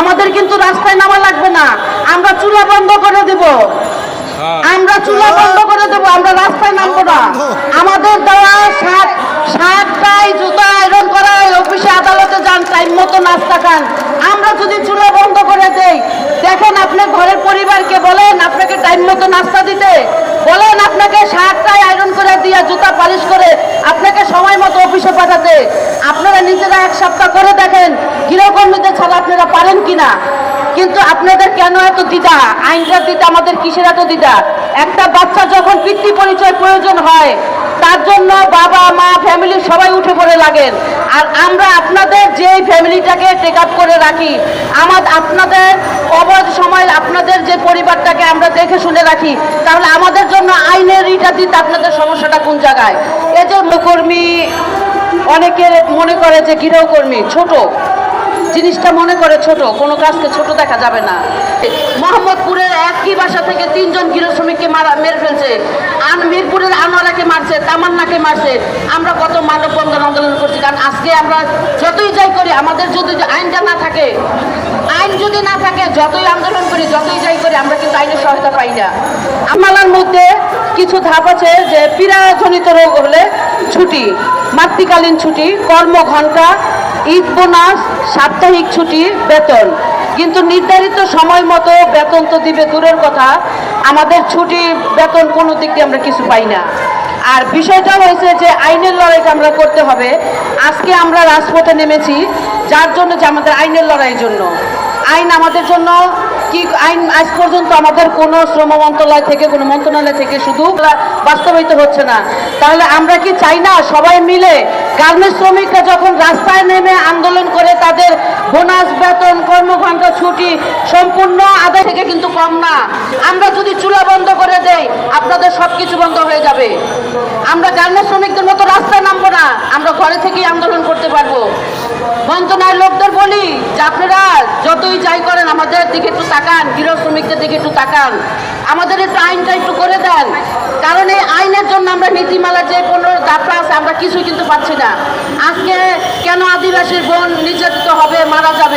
আমাদের কিন্তু রাস্তায় নামা লাগবে না। আমরা চুলা বন্ধ করে দেব। আমরা চুলা বন্ধ করে দেব আমরা রাস্তায় নামবো না। আমাদের দেওয়া শার্ট টাই জুতা আয়রন করা অফিসে আদালতে যান টাইম মতো নাস্তা খান। আমরা যদি চুলা বন্ধ করে দেই দেখেন আপনার ঘরের পরিবারকে বলেন আপনাকে টাইম মতো নাস্তা দিতে বলেন আপনাকে শার্ট টাই আয়রন করে দিয়ে জুতা পালিশ করে আপনাকে সময় মতো অফিসে পাঠাতে আপনারা নিজেরা এক সপ্তাহ করে দেখেন গৃহকর্মীদের ছাড়া আপনারা পারেন কিনা। কিন্তু আপনাদের কেন এত দ্বিধা? আইনটার দিতে আমাদের কিসের এত দ্বিধা? একটা বাচ্চা যখন পিতৃ পরিচয় প্রয়োজন হয়, তার জন্য বাবা, মা ফ্যামিলি সবাই উঠে পড়ে লাগেন। আর আমরা আপনাদের যে ফ্যামিলিটাকে টেক আপ করে রাখি, আমার আপনাদের অবধ সময় আপনাদের যে পরিবারটাকে আমরা দেখে শুনে রাখি, তাহলে আমাদের জন্য আইনের ইটা দিতে আপনাদের সমস্যাটা কোন জায়গায়? এই যে কর্মী অনেকের মনে করে যে গৃহকর্মী ছোট। জিনিসটা মনে করে ছোট, কোনো কাজকে ছোট দেখা যাবে না। মোহাম্মদপুরের একই বাসা থেকে তিনজন গৃহ শ্রমিককে মারা, মেরে ফেলছে। আন মিরপুরের আনোয়ারাকে মারছে, তামান্নাকে মারছে। আমরা কত মানববন্ধন আন্দোলন করছি, কারণ আজকে আমরা যতই যাই করি, আমাদের যদি আইনটা না থাকে যদি না থাকে, যতই আন্দোলন করি, যতই যাই করি, আমরা কিন্তু আইনের সহায়তা পাই না। আমালার মধ্যে কিছু ধাপ আছে যে পীড়াজনিত রোগ হলে ছুটি, মাতৃকালীন ছুটি কর্ম কর্মঘণ্টা, ঈদ বোনাস, সাপ্তাহিক ছুটি, বেতন। কিন্তু নির্ধারিত সময় মতো বেতন তো দিবে দূরের কথা, আমাদের ছুটি, বেতন কোনো দিক দিয়ে আমরা কিছু পাই না। আর বিষয়টা হয়েছে যে আইনের লড়াইটা আমরা করতে হবে। আজকে আমরা রাজপথে নেমেছি, যার জন্য যে আমাদের আইনের লড়াইয়ের জন্য। আইন আমাদের জন্য কি আইন আজ পর্যন্ত আমাদের কোনো শ্রম মন্ত্রণালয় থেকে, কোনো মন্ত্রণালয় থেকে শুধু বাস্তবায়িত হচ্ছে না। তাহলে আমরা কি চাই না সবাই মিলে গার্মেন্টস শ্রমিকরা যখন রাস্তায় নেমে আন্দোলন করে তাদের বোনাস, বেতন কর্মঘণ্টা ছুটি সম্পূর্ণ আদায় থেকে কিন্তু কম না। আমরা যদি চুলা বন্ধ করে দেই, আপনাদের সব কিছু বন্ধ হয়ে যাবে। আমরা গার্মেন্টস শ্রমিকদের মতো রাস্তায় নামবো না, আমরা ঘরে থেকেই আন্দোলন করতে পারব। মন্ত্রণালয়ের লোকদের বলি যে, আপনারা যতই যাই করেন, আমাদের দিকে একটু তাকান গৃহ শ্রমিকদের দিকে একটু তাকান। আমাদের একটু আইনটা একটু করে দেন। কারণ এই আইনের জন্য আমরা নীতিমালা যে কোনো দাপটা আছে আমরা কিছুই কিন্তু পাচ্ছি না। আজকে কেন আদিবাসীর বোন নির্যাতিত হবে, মারা যাবে?